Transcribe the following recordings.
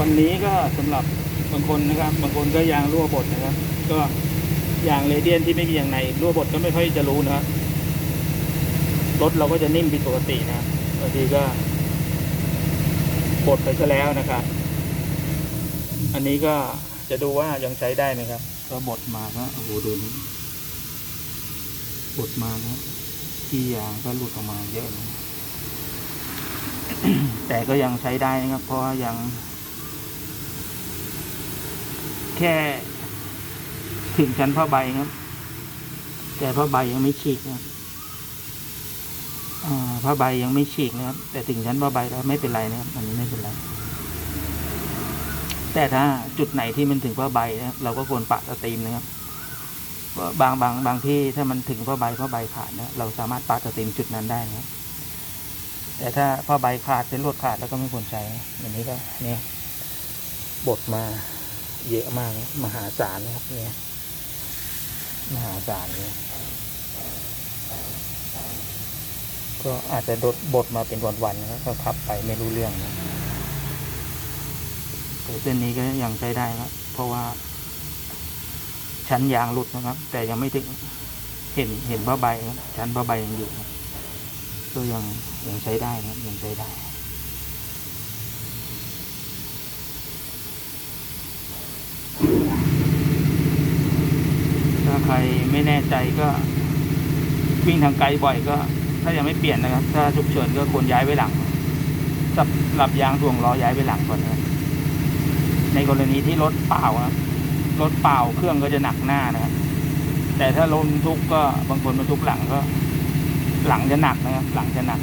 วันนี้ก็สำหรับบางคนนะครับ บางคนก็ยางรั่วบดนะครับ ก็ยางเรเดียนที่ไม่มีอย่างในรั่วบดก็ไม่ค่อยจะรู้นะครับรถเราก็จะนิ่มผิดปกตินะบางทีก็บดไปซะแล้วนะครับ อันนี้ก็จะดูว่ายังใช้ได้ไหมครับ ก็บดมาก็โอ้โหดูนี้บดมานะที่ยางก็หลุดออกมาเยอะนะแต่ก็ยังใช้ได้นะครับ เพราะยัง แค่ถึงชั้นผ้าใบครับ แต่ผ้าใบยังไม่ฉีกนะครับอ่าผ้าใบยังไม่ฉีกนะครับ แต่ถึงชั้นผ้าใบแล้วไม่เป็นไรนะครับอันนี้ไม่เป็นไรแต่ถ้าจุดไหนที่มันถึงผ้าใบนะครับเราก็ควรปะสตรีมนะครับเพราะบางบางบางที่ถ้ามันถึงผ้าใบผ้าใบขาดนะเราสามารถปะสตรีมจุดนั้นได้นะครับแต่ถ้าผ้าใบขาดเส้นลวดขาดแล้วก็ไม่ควรใช้นะอันนี้ก็เนี่ยบดมา เยอะมากมหาศาลนะครับเนี่ยมหาศาลเลยก็อาจจะดดบดมาเป็นวันๆนะครับก็ขับไปไม่รู้เรื่องนะแต่เส้นนี้ก็ยังใช้ได้ครับเพราะว่า ชั้นยางหลุดนะครับ แต่ยังไม่ถึงเห็นเห็นผ้าใบครับชั้นผ้าใบยังอยู่ก็ยังยังใช้ได้นะยังใช้ได้ ถ้าใคร ไม่แน่ใจก็ วิ่งทางไกลบ่อยก็ ถ้ายังไม่เปลี่ยนนะครับ ถ้าฉุกเฉินก็ควรย้ายไปหลังสับหลับยางถ่วงล้อย้ายไปหลังก่อนนะในกรณีที่รถเปล่านะครับรถเปล่าเครื่องก็จะหนักหน้านะครับแต่ถ้ารถบรรทุกก็บางคนบรรทุกหลังก็ หลังจะหนักนะครับ หลังจะหนัก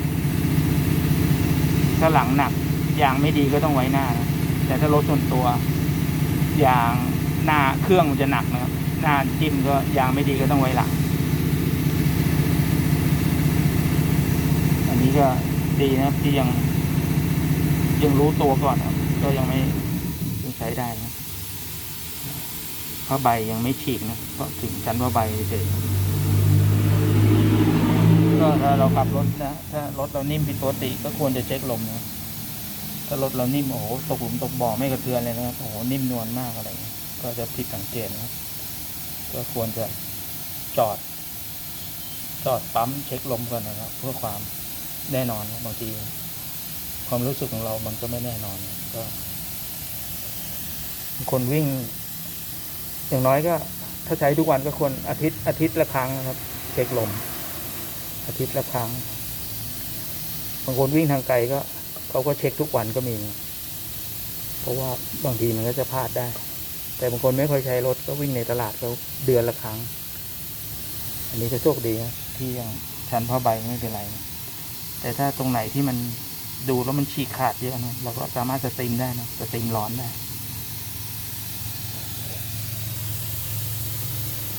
ถ้าหลังหนักยางไม่ดีก็ต้องไว้หน้านะแต่ถ้ารถส่วนตัว ยางหน้าเครื่องมันจะหนักนะครับ หน้าจิ้มก็ยางไม่ดีก็ต้องไว้หลัง อันนี้ก็ดีนะครับที่ยังยังรู้ตัวก่อนครับ ก็ยังไม่ยังใช้ได้นะผ้าใบยังไม่ฉีกนะเพราะถึงชั้นผ้าใบเฉยก็ถ้าเราขับรถนะ ถ้ารถเรานิ่มผิดปกติก็ควรจะเช็คลมนะถ้ารถเรานิ่มโอ้โหตกหลุมตกบ่อไม่กระเทือนเลยนะครับโอ้โหนิ่มนวลมากอะไรก็จะผิดสังเกตนะ ก็ควรจะจอด จอดปั๊มเช็คลมก่อนนะครับ เพื่อความแน่นอนบางที ความรู้สึกของเรามันก็ไม่แน่นอนก็คนวิ่ง อย่างน้อยก็ ถ้าใช้ทุกวันก็ควรอาทิตย์อาทิตย์ละครั้งนะครับ เช็คลม อาทิตย์ละครั้งบางคนวิ่งทางไกลก็เขาก็เช็คทุกวันก็มี เพราะว่าบางทีมันก็จะพลาดได้ แต่บางคนไม่ค่อยใช้รถก็วิ่งในตลาดก็เดือนละครั้ง อันนี้ก็โชคดีนะที่ยังชั้นผ้าใบไม่เป็นไรนะแต่ถ้าตรงไหนที่มันดูแล้วมันฉีกขาดเยอะนะเราก็สามารถจะตรีมได้นะจะตรีมร้อนได้